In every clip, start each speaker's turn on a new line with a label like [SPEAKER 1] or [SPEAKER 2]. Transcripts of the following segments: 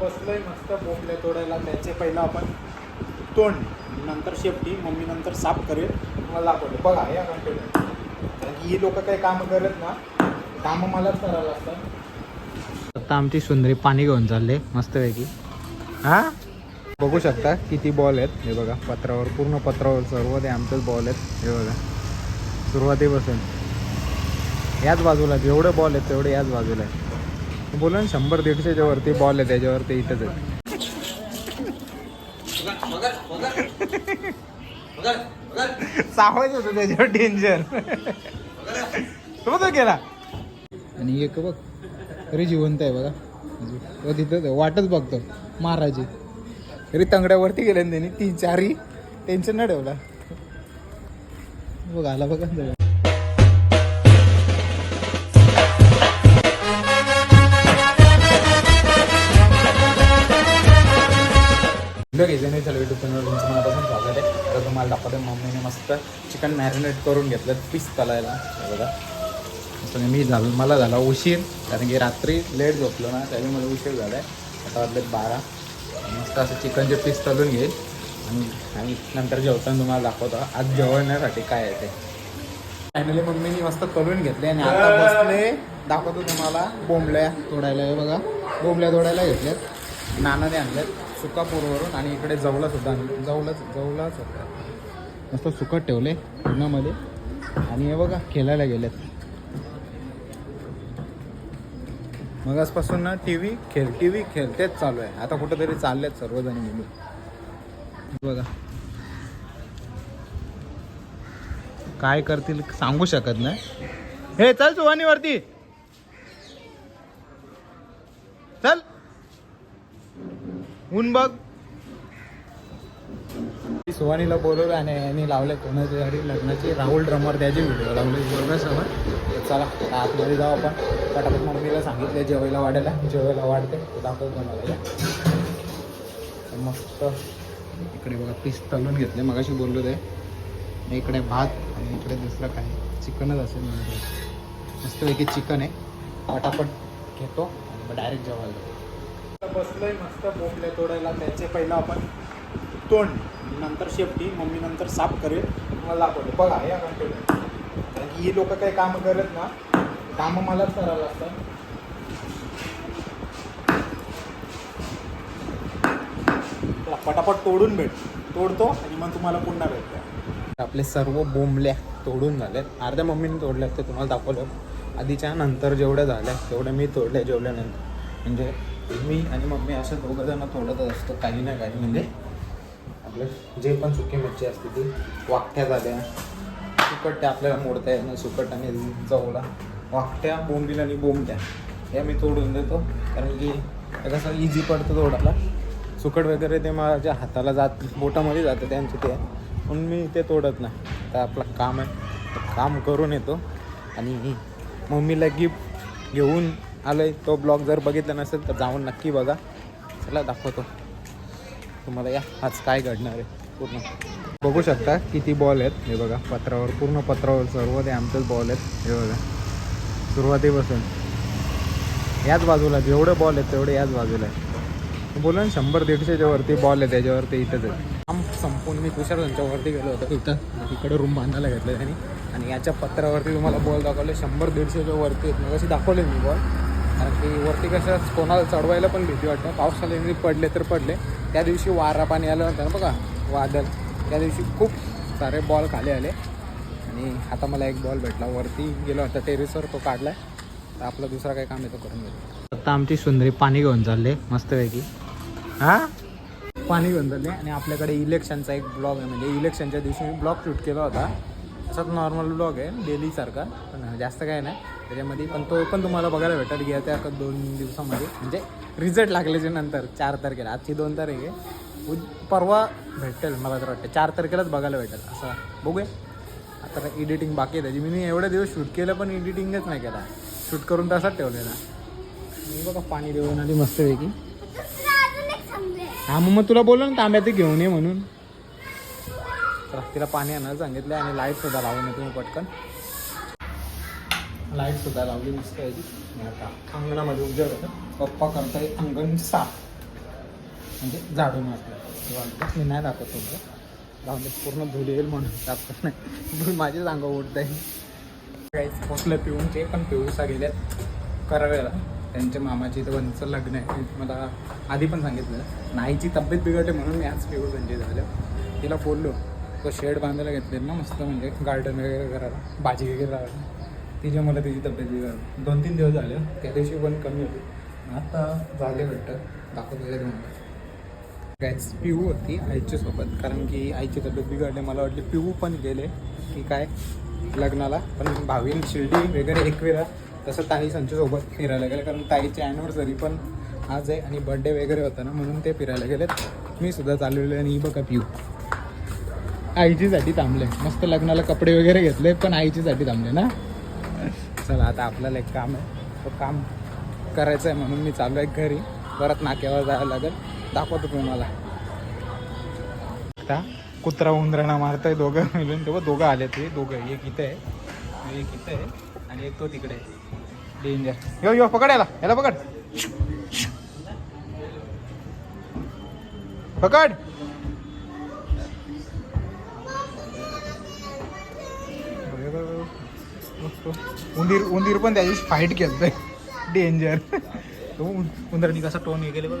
[SPEAKER 1] बसलोय मस्त बोंबले तोडायला त्याचे पहिलं आपण तोंड नंतर शेपटी मम्मी नंतर साफ करेल मला दाखवतो. बघा या कंटिन्यू कारण की ही लोक काही कामं करत ना कामं मलाच करावं लागतं आता आमची सुंदरी पाणी घेऊन चालले मस्तपैकी. हा? बघू शकता किती बॉल आहेत. हे बघा पत्रावर पूर्ण पत्रावर सर्व ते आमचेच बॉल आहेत. हे बघा सुरुवातीपासून. याच बाजूला जेवढे बॉल आहेत तेवढे याच बाजूला आहे बोला ना शंभर दीडशेच्या वरती बॉल आहे त्याच्यावर ते इथंच आहे. सावायचं होतं त्याच्यावर डेंजर तो तो गेला. आणि एक बघ तरी जिवंत आहे बघा. तिथं वाटच बघतो महाराजी. तरी तंगड्यावरती गेले त्यांनी तीन चारही टेन्शन न ठेवला. बघ आला बघा. दाखवते मम्मीने मस्त चिकन मॅरिनेट करून घेतलं पीस तलायला बघा. मस्त मी झालं मला झाला उशीर कारण की रात्री लेट झोपलो ना त्यावेळी मला उशीर झाला आहे आता वाजले बारा. मस्त असं चिकनचे पीस तळून घेईल आणि आणि नंतर जेवताना तुम्हाला दाखवतो. आज जेवण्यासाठी काय आहे ते. फायनली मम्मीनी मस्त तळून घेतले आणि आता बसले. दाखवतो तुम्हाला. बोंबल्या तोडायला हे बघा. बोंबल्या तोडायला घेतल्यात. नानाने आणल्यात. सुकापूरवरून आणि इकडे जवला सुद्धा आणलं जवलाच जवलाच होता. मस्त सुकत ठेवले उन्हामध्ये. आणि हे बघा खेळायला गेलेत. मग आजपासून ना टी व्ही खेळ टी व्ही खेळतेच चालू आहे. आता कुठंतरी चाललेत सर्वजण मिळून. बघा. काय करतील सांगू शकत नाही. हे चल सुवानीवरती चल. ऊन बघ. सुवानीला बोलवलं आणि यांनी लावले कोणाच्या लग्नाची राहुल ड्रमर त्याची व्हिडिओ लावले. चला आतमध्ये जाऊ आपण. पटापट मम्मीला सांगितलं जेवायला वाढायला. जेवायला वाढते. ते दाखवतो मला. मस्त. इकडे बघा पीस तळून घेतले. मगाशी बोललो ते. आणि इकडे भात आणि इकडे दुसरं काय? चिकनच असेल म्हणजे मस्तपैकी चिकन आहे. पटापट घेतो आणि डायरेक्ट जेवायला बसलोय मस्त बोंबले तोडायला. त्याचे पहिलं आपण तोंड. नंतर शेपटी मम्मी नंतर साफ करेल मला दाखवतो. बघा या कंटिन्यू कारण की ही लोक काही कामं करत ना कामं मलाच करावं लागतं पटापट तोडून भेट. तोडतो आणि मग तुम्हाला पुन्हा भेटतो. आपले सर्व बोंबल्या तोडून झाल्यात अर्ध्या मम्मीने तोडल्यात ते तुम्हाला दाखवलं आधीच्या नंतर जेवढ्या झाल्या तेवढ्या मी तोडल्या जेवल्यानंतर. म्हणजे मी आणि मम्मी असं दोघं जण तोडतच असतो काही ना काही. म्हणजे आपले जे पण सुकी मिरची असते ती वाकट्या झाल्या. सुकट त्या आपल्याला मोडता येत नाही सुकट आणि जवळा. वाकट्या बोंबील आणि बोंबट्या. या मी तोडून देतो कारण की कसं इझी पडतं तोडायला. सुकट वगैरे ते माझ्या हाताला जात बोटामध्ये जातं त्यांचे ते. म्हणून मी ते तोडत नाही. तर आपलं काम आहे. काम करून येतो. आणि मम्मीला गिफ्ट घेऊन आलो आहे तो ब्लॉग जर बघितला नसेल तर जाऊन नक्की बघा. चला दाखवतो. तुम्हाला या आज काय घडणार आहे? पूर्ण. बघू शकता किती बॉल आहेत. हे बघा पत्रावर पूर्ण पत्रावर सर्व ते आमचेच बॉल आहेत. हे बघा. सुरुवातीपासून. याच बाजूला जेवढे बॉल आहेत तेवढे याच बाजूला आहे बोला ना शंभर दीडशेच्या वरती बॉल आहे त्याच्यावरती इथंच आहे काम संपून मी तुषार त्यांच्यावरती गेलो होतो. इथं. इकडे रूम बांधायला घेतलं त्यांनी. आणि याच्या पत्रावरती तुम्हाला बॉल दाखवले. शंभर दीडशेच्या वरती आहेत. मग अशी दाखवले मी बॉल कारण की वरती कसं कोणाला चढवायला पण भीती वाटतं. पावसाळ्याने पडले तर पडले. त्या दिवशी वारा पाणी आलं होतं ना बघा वादळ. त्या दिवशी खूप सारे बॉल खाली आले. आणि आता मला एक बॉल भेटला. वरती गेलो होता टेरेसवर तो काढलाय. तर आपला दुसरा काय काम आहे तो करून घेतो. आता आमची सुंदरी पाणी घेऊन चालले मस्तपैकी. हा? पाणी घेऊन चालले. आणि आपल्याकडे इलेक्शनचा एक ब्लॉग आहे. म्हणजे इलेक्शनच्या दिवशी मी ब्लॉग शूट केला होता. असाच नॉर्मल ब्लॉग आहे डेलीसारखा पण जास्त काय नाही. त्याच्यामध्ये पण तो पण तुम्हाला बघायला भेटेल. की त्या दोन दिवसामध्ये. म्हणजे रिझल्ट लागल्याच्या नंतर चार तारखेला. आजची दोन तारीख आहे. परवा भेटेल मला तर वाटतं. चार तारखेलाच बघायला भेटेल. असं बघूया. आता एडिटिंग बाकी आहे त्याची. मी एवढे दिवस शूट केलं पण एडिटिंगच नाही केला. शूट करून तसाच ठेवलेला. मी बघा पाणी देऊन आली मस्तपैकी. हा मग मग तुला बोललो ना तांब्या ते घेऊन ये म्हणून. तर तिला पाणी आणायला सांगितलं आणि लाइट सुद्धा लावून तुम्ही पटकन. लाइट सुद्धा लावली मस्त याची आता अंगणामध्ये उजेड होतं पप्पा करताय अंगण साफ. म्हणजे झाडून वाटलं मी नाही दाखवत तुमचं जाऊन पूर्ण धुली येईल म्हणून दाखवत नाही. पण माझी सांगा उठत आहे. काहीच पोचलं पिऊनचे पण पिऊसा गेल्यात कराव्याला त्यांच्या मामाची तर वंचं लग्न आहे. मला आधी पण सांगितलं. नाहीची तब्येत बिघडते म्हणून मी आज पिऊ संजय झालं. तिला बोललो तो शेड बांधायला घेतले ना मस्त म्हणजे गार्डन वगैरे करायला. भाजी वगैरे लावायला. तिच्या मला तिची तब्येत बिघडली. दोन तीन दिवस झाले. त्या दिवशी पण कमी होती. आता झाले वाटतं दाखवत वगैरे गॅस पिऊ होती आईच्या सोबत. कारण की आईची तब्येत बिघडली. मला वाटली पिऊ पण गेले. की काय? लग्नाला. पण भावीन शिर्डी वगैरे एकवेळा तसं ताई संचसोबत फिरायला गेले. कारण ताईची ॲनिव्हर्सरी पण आज आहे. आणि बड्डे वगैरे होता ना. म्हणून ते फिरायला गेलेत. मी सुद्धा चाललेलो आणि बघा पिऊ. आईचीसाठी थांबले. मस्त लग्नाला कपडे वगैरे घेतले पण आईचीसाठी थांबले ना? चला आता आपल्याला एक काम आहे. तो काम करायचं आहे म्हणून मी चालू आहे घरी. परत नाक्यावर जायला लागेल. दाखवतो तुम्हाला. आता कुत्रा उंदराणा मारतोय दोघं मिळून. तेव्हा दोघं आले ते दोघं. एक इथे आहे एक इथे आहे आणि एक तो तिकडे डेंजर यो यो पकड याला. याला पकड. पकड. उंदीर उंदीर पण त्याची फाईट खेळतोय डेंजर तो उंदरानी कसा टोन हे गेले बघ.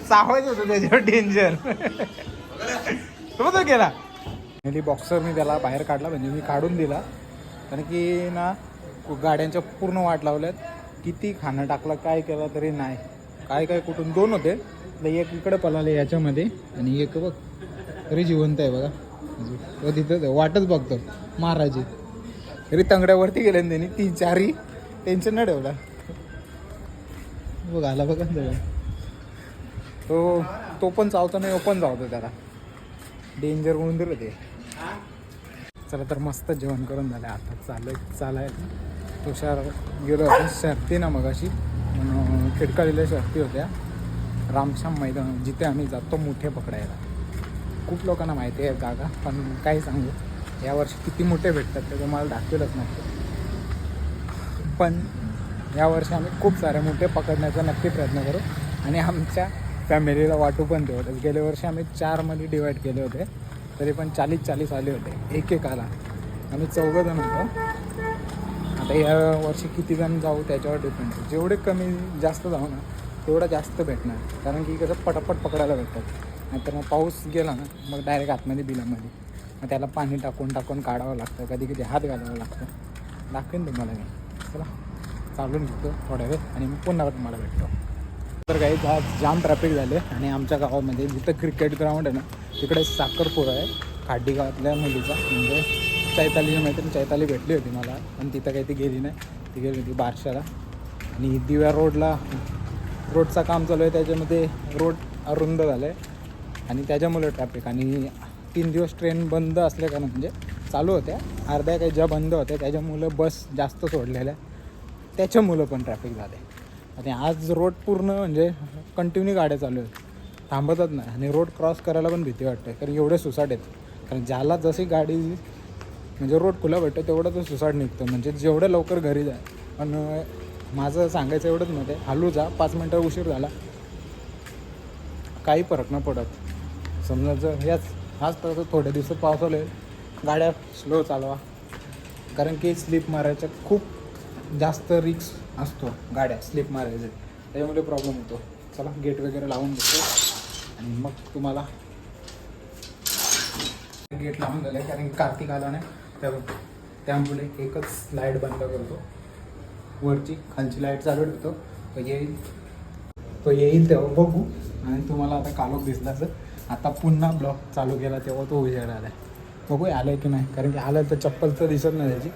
[SPEAKER 1] सावायचं होतं त्याच्यावर डेंजर तो तो गेला मी त्याला बाहेर काढला म्हणजे मी काढून दिला. कारण की ना गाड्यांच्या पूर्ण वाट लावल्यात. किती खाणं टाकलं काय केलं तरी नाही. काय काय कुठून दोन होते. तर एक इकडे पलाले याच्यामध्ये. आणि एक बघ तरी जिवंत आहे बघा. तो तिथं वाटच बघतो. महाराजी. तरी तंगड्यावरती गेले ना त्यांनी तीन चारही टेन्शन नाही ठेवला. बघ आला बघा ना जवळ. तो तो पण चावतो नाही ओपन चावतो त्याला. डेंजर होऊन दिलं ते. चला तर मस्त जेवण करून झालं. आता चालू चालाय. तुषार गेलो होतो शर्ती ना मग अशी खिडकाळीला शर्ती होत्या. रामश्याम मैदान जिथे आम्ही जातो मोठे पकडायला. खूप लोकांना माहिती आहे जागा पण काय सांगू. यावर्षी किती मोठे भेटतात ते तुम्हाला दाखवलंच नाही. पण यावर्षी आम्ही खूप सारे मोठे पकडण्याचा नक्की प्रयत्न करू. आणि आमच्या फॅमिलीला वाटू पण तेवढंच. गेल्या वर्षी आम्ही चारमध्ये डिवाईड केले होते. तरी पण चाळीस चाळीस आले होते. एक एक आला. आम्ही चौघं जण होतो. आता या वर्षी किती जण जाऊ त्याच्यावर डिपेंड जेवढे कमी जास्त जाऊ ना तेवढं जास्त भेटणार. कारण की कसं पटापट पकडायला भेटतात. नाहीतर मग पाऊस गेला ना मग डायरेक्ट आतमध्ये बिलामध्ये. मग त्याला पाणी टाकून टाकून काढावं लागतं. कधी कधी हात घालावं लागतं. दाखवेन तुम्हाला मी. चला चालून घेतो थोड्या वेळ आणि मग पुन्हा तुम्हाला भेटतो. तर काही आज जाम ट्रॅफिक झाले आणि आमच्या गावामध्ये जिथं क्रिकेट ग्राउंड आहे ना तिकडे साखरपूर आहे खाडी गावातल्या मुलीचा. म्हणजे चैतालीची मैत्रीण चैताली भेटली होती मला पण तिथं काही ती गेली नाही. ती गेली होती बारशाला. आणि दिव्या रोडला रोडचं काम चालू आहे त्याच्यामध्ये रोड अरुंद झालं आहे आणि त्याच्यामुळे ट्रॅफिक आणि तीन दिवस ट्रेन बंद असल्या कारण म्हणजे चालू होत्या. अर्ध्या काही ज्या बंद होत्या त्याच्यामुळं बस जास्त सोडलेल्या त्याच्यामुळं पण ट्रॅफिक झाले आणि आज रोड पूर्ण म्हणजे कंटिन्यू गाड्या चालू आहेत. थांबतच नाही. आणि रोड क्रॉस करायला पण भीती वाटते कारण एवढे सुसाट आहेत. कारण ज्याला जशी गाडी म्हणजे रोड खुला भेटतो तेवढं तो सुसाट निघतो. म्हणजे जेवढं लवकर घरी जाय पण माझं सांगायचं एवढंच मध्ये हलू जा. पाच मिनटं उशीर झाला. काही फरक न पडत. समजा जर याच हाच तर थोड्या दिवसात पाऊस आले गाड्या स्लो चालवा. कारण की स्लीप मारायच्या खूप जास्त रिक्स असतो गाड्या स्लिप मारायचे. त्याच्यामुळे प्रॉब्लेम होतो. चला गेट वगैरे लावून देतो. आणि मग तुम्हाला गेट लावून झालं कारण की कार्तिक आला नाही. त्या त्यामुळे एकच लाइट बंद करतो. वरची खालची लाइट चालू ठेवतो. तो येईल. तो येईल तेव्हा बघू. आणि तुम्हाला आता कालोख दिसला सर आता पुन्हा ब्लॉक चालू केला तेव्हा तो उजेड आला आहे. बघू आलं की नाही? कारण की आलं तर चप्पल तर दिसत नाही त्याची.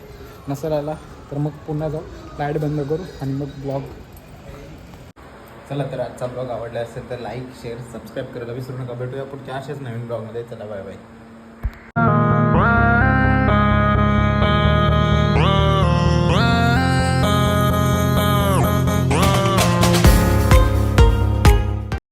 [SPEAKER 1] नसेल आला. तर मग पुन्हा जाऊ. लाइट बंद करू आणि मग ब्लॉग चला तर आजचा ब्लॉग आवडला असेल तर लाईक शेअर सबस्क्राईब करायला विसरू नका. भेटूया पुढच्या अशाच नवीन ब्लॉगमध्ये चला बाय बाय